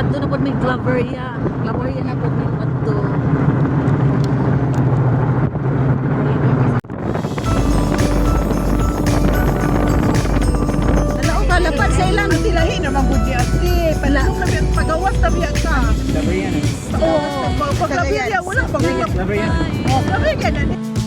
Adto na pod may Claveria. Claveria na pod may adto. Wala ko kalapad sa ilang. Tilahi naman po di ati. Palong na biya, pagawas na biya ka. Yan eh. Oo. Pagkabirya, wala pang Sabi yan. Oh, kabirya na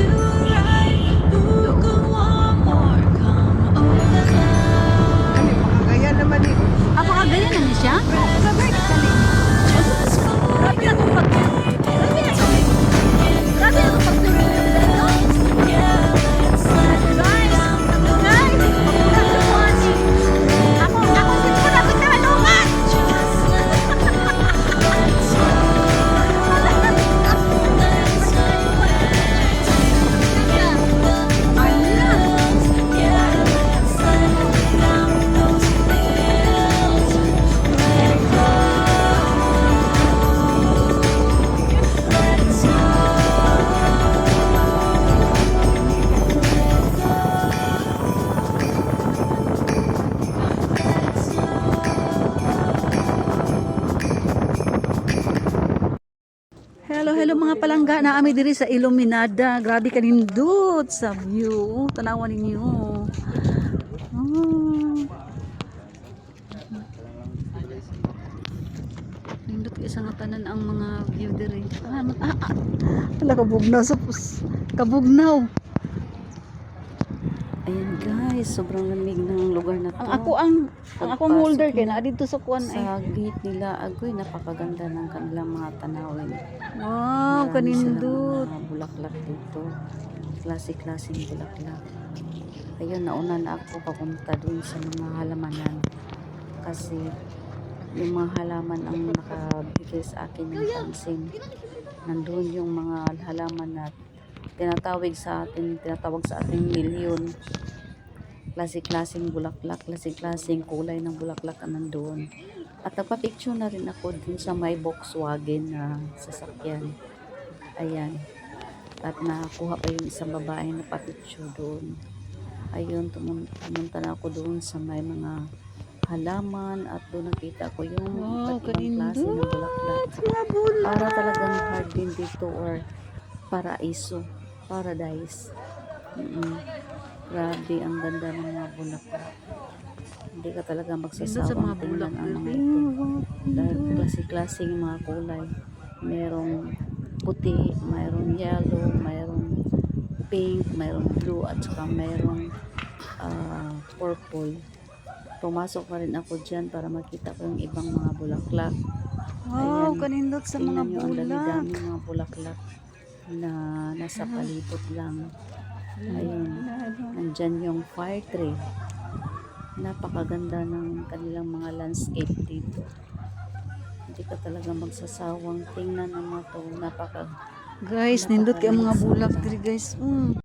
do Hello, mga palangga. Naami diri sa Iluminada. Grabe kanindot sa view. Tanawan ninyo. Oh. Nindot kay isang tanan ang mga view diri. Ah, ah, ah. Wala kabugnaw sa pus. Kabugnaw. Ayan guys, sobrang lamig ng lugar na to. Ang ako ang ang akong holder kay na dito sa kuan ay. Sa gate nila, agoy, napakaganda ng kanilang mga tanawin. Wow, Marami kanindot. mga bulaklak dito. Klase-klaseng bulaklak. Ayun, nauna na ako papunta dun sa mga halamanan. Kasi yung mga halaman ang nakabigay sa akin ng pansin. Nandun yung mga halaman na tinatawag sa atin, tinatawag sa ating milyon. Klase-klaseng bulaklak, klase-klaseng kulay ng bulaklak ang nandun. At nagpa-picture na rin ako dun sa may Volkswagen na sasakyan. Ayan. At nakakuha pa yung isang babae na pa-picture doon. Ayun, tumun- pumunta na ako doon sa may mga halaman at doon nakita ko yung Wow, iba't ibang klase ng bulaklak. Para talagang hard din dito or paraiso, paradise. Mm Grabe, ang ganda ng mga bulaklak. Hindi ka talaga magsasawang mga tingnan ang mga diri. ito dahil klase-klase yung mga kulay. Merong puti, mayroong yellow, mayroong pink, mayroong blue, at saka mayroong ah, purple. Pumasok na rin ako dyan para makita ko yung ibang mga bulaklak. Wow, kanindot sa mga Tingnan nyo, bulak. dami-dami mga bulaklak na nasa palibot lang. Ayun. Nandyan yung fire tree. Napakaganda ng kanilang mga landscape dito. Hindi ka talaga magsasawang tingnan ang mga to. Napaka Guys, nindot kay ang mga bulak diri guys. Mm.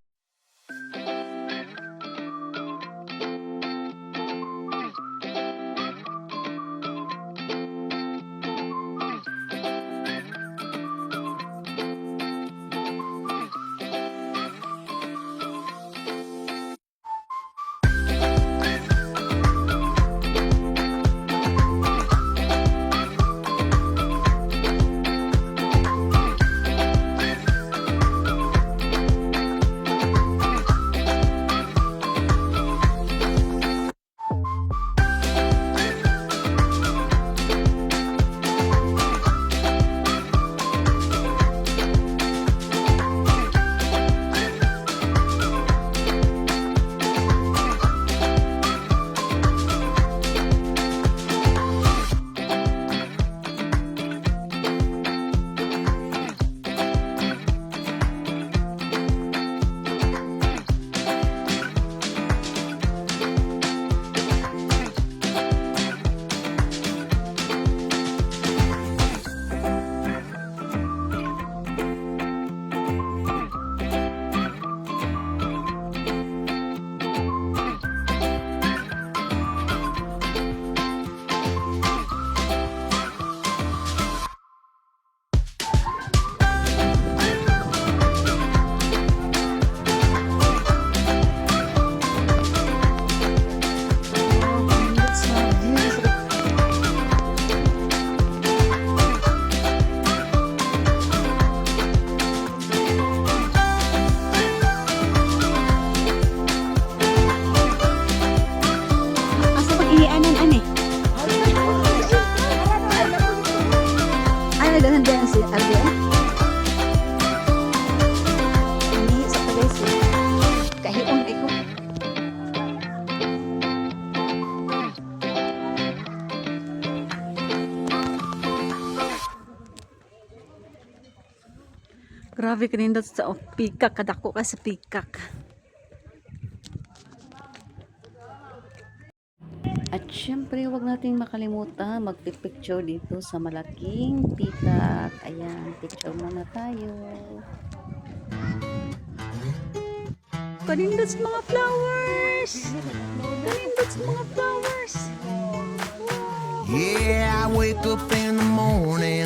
Grabe kanindot sa oh, pikak. Kadako ka sa pikak. At syempre, huwag nating makalimutan magpipicture dito sa malaking peacock. Ayan, picture muna tayo. Kanindot sa mga flowers. Kanindot sa mga flowers. Yeah, I wake up in the morning,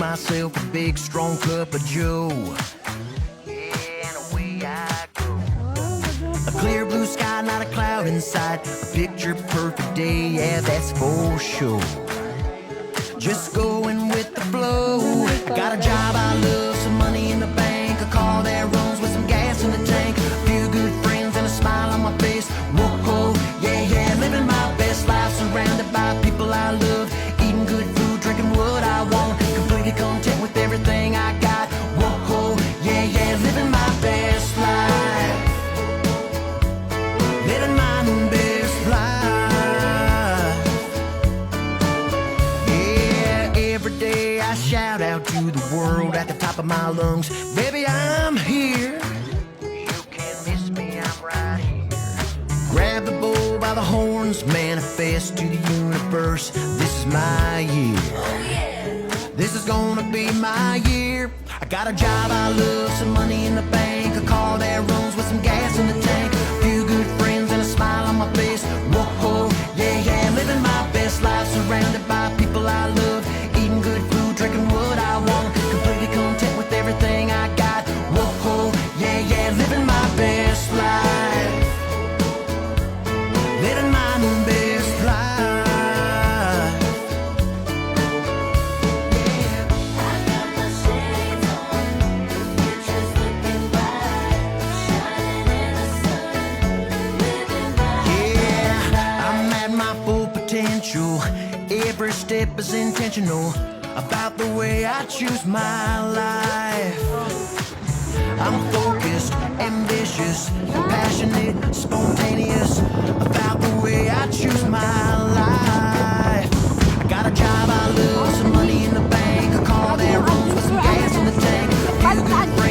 myself a big strong cup of Joe. A clear blue sky, not a cloud in sight. A picture perfect day, yeah, that's for sure. Just going of my lungs. Baby, I'm here. You can miss me, I'm right here. Grab the bull by the horns, manifest to the universe. This is my year. Oh, this is gonna be my year. I got a job I love, some money in the bank, a car that runs with some gas in the tank, is intentional about the way I choose my life. I'm focused, ambitious, passionate, spontaneous about the way I choose my life. I got a job I love, some money in the bank, a car that runs with some gas in the tank, a few good friends